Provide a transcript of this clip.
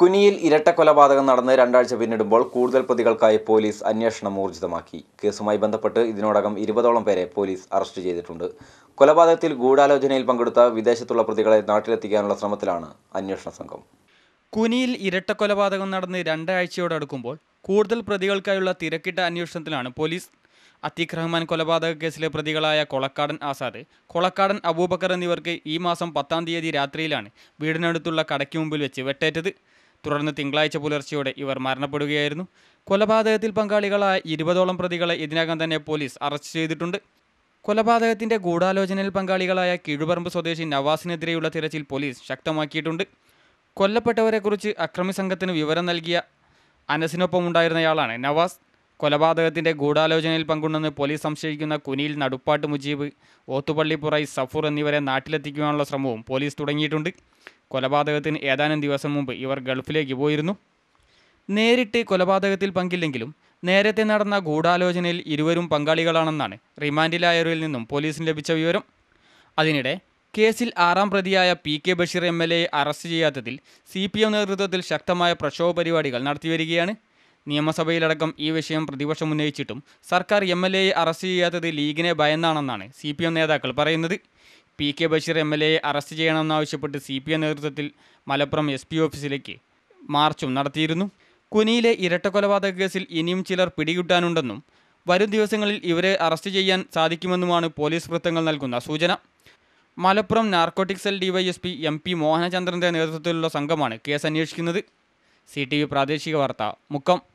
കുനിയിൽ ഇരട്ട കൊലപാതകം നടന്ന് രണ്ടാഴ്ച പിന്നിടുമ്പോൾ കൂടുതൽ പ്രതികൾക്കായി പോലീസ് അന്വേഷണം ഊർജിതമാക്കി. കേസുമായി ബന്ധപ്പെട്ട് ഇതിനോടകം ഇരുപതോളം പേരെ പോലീസ് അറസ്റ്റ് ചെയ്തിട്ടുണ്ട്. കൊലപാതകത്തിൽ ഗൂഢാലോചനയിൽ പങ്കെടുത്ത വിദേശത്തുള്ള പ്രതികളെ നാട്ടിലെത്തിക്കാനുള്ള ശ്രമത്തിലാണ് അന്വേഷണ സംഘം. കുനിയിൽ ഇരട്ട കൊലപാതകം നടന്ന് രണ്ടാഴ്ചയോടടുക്കുമ്പോൾ കൂടുതൽ പ്രതികൾക്കായുള്ള തിരക്കിട്ട അന്വേഷണത്തിലാണ് പോലീസ്. അത്തീഖ് റഹ്മാൻ കൊലപാതക കേസിലെ പ്രതികളായ കൊളക്കാടൻ ആസാദ് കൊളക്കാടൻ അബൂബക്കർ എന്നിവർക്ക് ഈ മാസം പത്താം തീയതി രാത്രിയിലാണ് വീടിനടുത്തുള്ള കടയ്ക്ക് മുമ്പിൽ വെച്ച് വെട്ടേറ്റത്. തുടർന്ന് തിങ്കളാഴ്ച പുലർച്ചയോടെ ഇവർ മരണപ്പെടുകയായിരുന്നു. കൊലപാതകത്തിൽ പങ്കാളികളായ ഇരുപതോളം പ്രതികളെ ഇതിനകം തന്നെ പോലീസ് അറസ്റ്റ് ചെയ്തിട്ടുണ്ട്. കൊലപാതകത്തിന്റെ ഗൂഢാലോചനയിൽ പങ്കാളികളായ കീഴുപറമ്പ് സ്വദേശി നവാസിനെതിരെയുള്ള തിരച്ചിൽ പോലീസ് ശക്തമാക്കിയിട്ടുണ്ട്. കൊല്ലപ്പെട്ടവരെക്കുറിച്ച് അക്രമി സംഘത്തിന് വിവരം നൽകിയ അനസിനൊപ്പം ഉണ്ടായിരുന്നയാളാണ് നവാസ്. കൊലപാതകത്തിന്റെ ഗൂഢാലോചനയിൽ പങ്കുണ്ടെന്ന് പോലീസ് സംശയിക്കുന്ന കുനിയിൽ നടുപ്പാട്ട് മുജീബ് ഓത്തുപള്ളിപ്പുറ സഫൂർ എന്നിവരെ നാട്ടിലെത്തിക്കുവാനുള്ള ശ്രമവും പോലീസ് തുടങ്ങിയിട്ടുണ്ട്. കൊലപാതകത്തിന് ഏതാനും ദിവസം മുമ്പ് ഇവർ ഗൾഫിലേക്ക് പോയിരുന്നു. നേരിട്ട് കൊലപാതകത്തിൽ പങ്കില്ലെങ്കിലും നേരത്തെ നടന്ന ഗൂഢാലോചനയിൽ ഇരുവരും പങ്കാളികളാണെന്നാണ് റിമാൻഡിലായവരിൽ നിന്നും പോലീസിന് ലഭിച്ച വിവരം. അതിനിടെ കേസിൽ ആറാം പ്രതിയായ P K Basheer M L എയെ arrest ചെയ്യാത്തതിൽ സി പി എം നേതൃത്വത്തിൽ ശക്തമായ പ്രക്ഷോഭ പരിപാടികൾ നടത്തിവരികയാണ് നിയമസഭയിലടക്കം ഈ വിഷയം പ്രതിപക്ഷം ഉന്നയിച്ചിട്ടും സർക്കാർ എം എൽ എയെ അറസ്റ്റ് ചെയ്യാത്തത് ലീഗിനെ ഭയന്നാണെന്നാണ് സി പി എം നേതാക്കൾ പറയുന്നത്. P K Basheer M L എയെ arrest ചെയ്യണമെന്നാവശ്യപ്പെട്ട് സി പി എം നേതൃത്വത്തിൽ മലപ്പുറം എസ് പി ഓഫീസിലേക്ക് മാർച്ചും നടത്തിയിരുന്നു. കുനിയിലെ ഇരട്ട കൊലപാതക കേസിൽ ഇനിയും ചിലർ പിടികിട്ടാനുണ്ടെന്നും വരും ദിവസങ്ങളിൽ ഇവരെ അറസ്റ്റ് ചെയ്യാൻ സാധിക്കുമെന്നുമാണ് പോലീസ് വൃത്തങ്ങൾ നൽകുന്ന സൂചന. Malappuram narcotic cell DYSP M P മോഹനചന്ദ്രന്റെ നേതൃത്വത്തിലുള്ള സംഘമാണ് കേസ് അന്വേഷിക്കുന്നത്. സി ടി വി പ്രാദേശിക വാർത്ത മുക്കം.